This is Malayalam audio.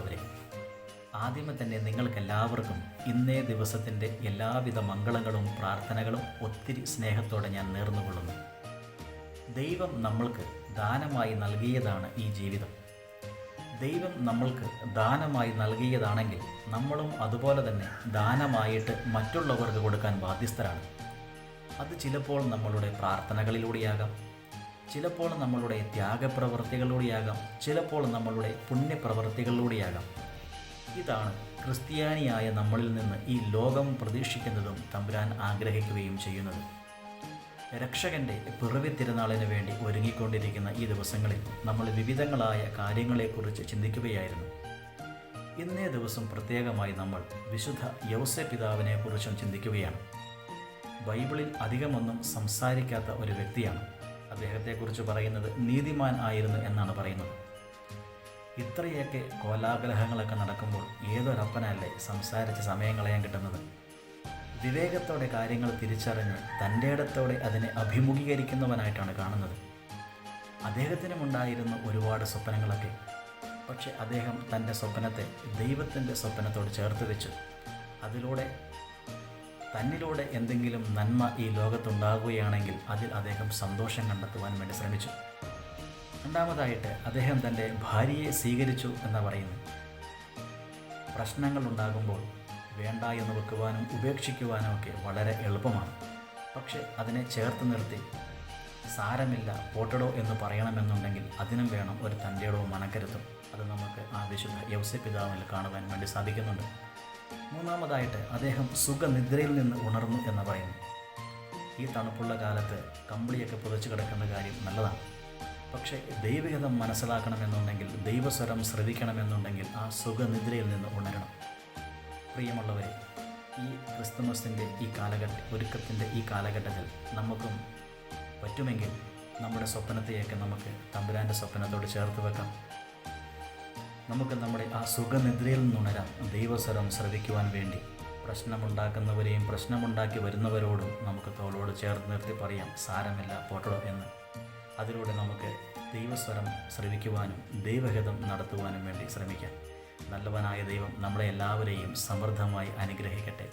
പ്രിയമുള്ളവരെ ആദ്യമേ തന്നെ നിങ്ങൾക്കെല്ലാവർക്കും ഇന്നേ ദിവസത്തിന്റെ എല്ലാവിധ മംഗളങ്ങളും പ്രാർത്ഥനകളും ഒത്തിരി സ്നേഹത്തോടെ ഞാൻ നേർന്നുകൊള്ളുന്നു. ദൈവം നമ്മൾക്ക് ദാനമായി നൽകിയതാണ് ഈ ജീവിതം. ദൈവം നമ്മൾക്ക് ദാനമായി നൽകിയതാണെങ്കിൽ നമ്മളും അതുപോലെ തന്നെ ദാനമായിട്ട് മറ്റുള്ളവർക്ക് കൊടുക്കാൻ ബാധ്യസ്ഥരാണ്. അത് ചിലപ്പോൾ നമ്മളുടെ പ്രാർത്ഥനകളിലൂടെയാകാം ചിലപ്പോൾ നമ്മളുടെ ത്യാഗപ്രവർത്തികളിലൂടെയാകാം ചിലപ്പോൾ നമ്മളുടെ പുണ്യപ്രവർത്തികളിലൂടെയാകാം. ഇതാണ് ക്രിസ്ത്യാനിയായ നമ്മളിൽ നിന്ന് ഈ ലോകം പ്രതീക്ഷിക്കുന്നതും തമ്പുരാൻ ആഗ്രഹിക്കുകയും ചെയ്യുന്നത്. രക്ഷകന്റെ പിറവി തിരുനാളിന് വേണ്ടി ഒരുങ്ങിക്കൊണ്ടിരിക്കുന്ന ഈ ദിവസങ്ങളിൽ നമ്മൾ വിവിധങ്ങളായ കാര്യങ്ങളെക്കുറിച്ച് ചിന്തിക്കുകയായിരുന്നു. ഇന്നേ ദിവസം പ്രത്യേകമായി നമ്മൾ വിശുദ്ധ യൗസ പിതാവിനെക്കുറിച്ചും ചിന്തിക്കുകയാണ്. ബൈബിളിൽ അധികമൊന്നും സംസാരിക്കാത്ത ഒരു വ്യക്തിയാണ്. അദ്ദേഹത്തെക്കുറിച്ച് പറയുന്നത് നീതിമാൻ ആയിരുന്നു എന്നാണ് പറയുന്നത്. ഇത്രയൊക്കെ കോലാകലഹങ്ങളൊക്കെ നടക്കുമ്പോൾ ഏതൊരപ്പനല്ലേ സംസാരിച്ച് സമയം കളയാൻ കിട്ടുന്നത്? വിവേകത്തോടെ കാര്യങ്ങൾ തിരിച്ചറിഞ്ഞ് തന്റെ ഇടത്തോടെ അതിനെ അഭിമുഖീകരിക്കുന്നവനായിട്ടാണ് കാണുന്നത്. അദ്ദേഹത്തിനുമുണ്ടായിരുന്ന ഒരുപാട് സ്വപ്നങ്ങളൊക്കെ പക്ഷെ അദ്ദേഹം തന്റെ സ്വപ്നത്തെ ദൈവത്തിന്റെ സ്വപ്നത്തോട് ചേർത്ത് വെച്ചു. അതിലൂടെ തന്നിലൂടെ എന്തെങ്കിലും നന്മ ഈ ലോകത്തുണ്ടാകുകയാണെങ്കിൽ അതിൽ അദ്ദേഹം സന്തോഷം കണ്ടെത്തുവാൻ വേണ്ടി ശ്രമിച്ചു. രണ്ടാമതായിട്ട് അദ്ദേഹം തന്റെ ഭാര്യയെ സ്വീകരിച്ചു എന്ന് പറയുന്നു പ്രശ്നങ്ങൾ ഉണ്ടാകുമ്പോൾ വേണ്ട എന്ന് വെക്കുവാനും ഉപേക്ഷിക്കുവാനും ഒക്കെ വളരെ എളുപ്പമാണ്. പക്ഷെ അതിനെ ചേർത്ത് നിർത്തി സാരമില്ല പോട്ടടോ എന്ന് പറയണമെന്നുണ്ടെങ്കിൽ അതിനും വേണം ഒരു തന്റെയോടോ മനക്കരുത്തും. അത് നമുക്ക് ആ വിശുദ്ധ യവസ പിതാവിൽ കാണുവാൻ വേണ്ടി സാധിക്കുന്നുണ്ട്. മൂന്നാമതായിട്ട് അദ്ദേഹം സുഖനിദ്രയിൽ നിന്ന് ഉണർന്നു എന്ന് പറയുന്നു. ഈ തണുപ്പുള്ള കാലത്ത് കമ്പിളിയൊക്കെ പുതച്ചു കിടക്കുന്ന കാര്യം നല്ലതാണ്. പക്ഷേ ദൈവികത മനസ്സിലാക്കണമെന്നുണ്ടെങ്കിൽ ദൈവസ്വരം ശ്രവിക്കണമെന്നുണ്ടെങ്കിൽ ആ സുഖനിദ്രയിൽ നിന്ന് ഉണരണം. പ്രിയമുള്ളവരെ ഈ ക്രിസ്തുമസിന്റെ ഈ കാലഘട്ട ഒരുക്കത്തിന്റെ ഈ കാലഘട്ടത്തിൽ നമുക്കും പറ്റുമെങ്കിൽ നമ്മുടെ സ്വപ്നത്തെയൊക്കെ നമുക്ക് തമ്പുരാന്റെ സ്വപ്നത്തോട് ചേർത്ത് വെക്കാം. നമുക്ക് നമ്മുടെ ആ സുഖനിദ്രയിൽ നിന്നുണരാം ദൈവസ്വരം ശ്രവിക്കുവാൻ വേണ്ടി. പ്രശ്നമുണ്ടാക്കുന്നവരെയും പ്രശ്നമുണ്ടാക്കി വരുന്നവരോടും നമുക്ക് തോളോട് ചേർത്ത് നിർത്തി പറയാം. സാരമില്ല പോട്ടടോ എന്ന്. അതിലൂടെ നമുക്ക് ദൈവസ്വരം ശ്രവിക്കുവാനും ദൈവഹിതം നടത്തുവാനും വേണ്ടി ശ്രമിക്കാം. നല്ലവനായ ദൈവം നമ്മളെ എല്ലാവരെയും സമൃദ്ധമായി അനുഗ്രഹിക്കട്ടെ.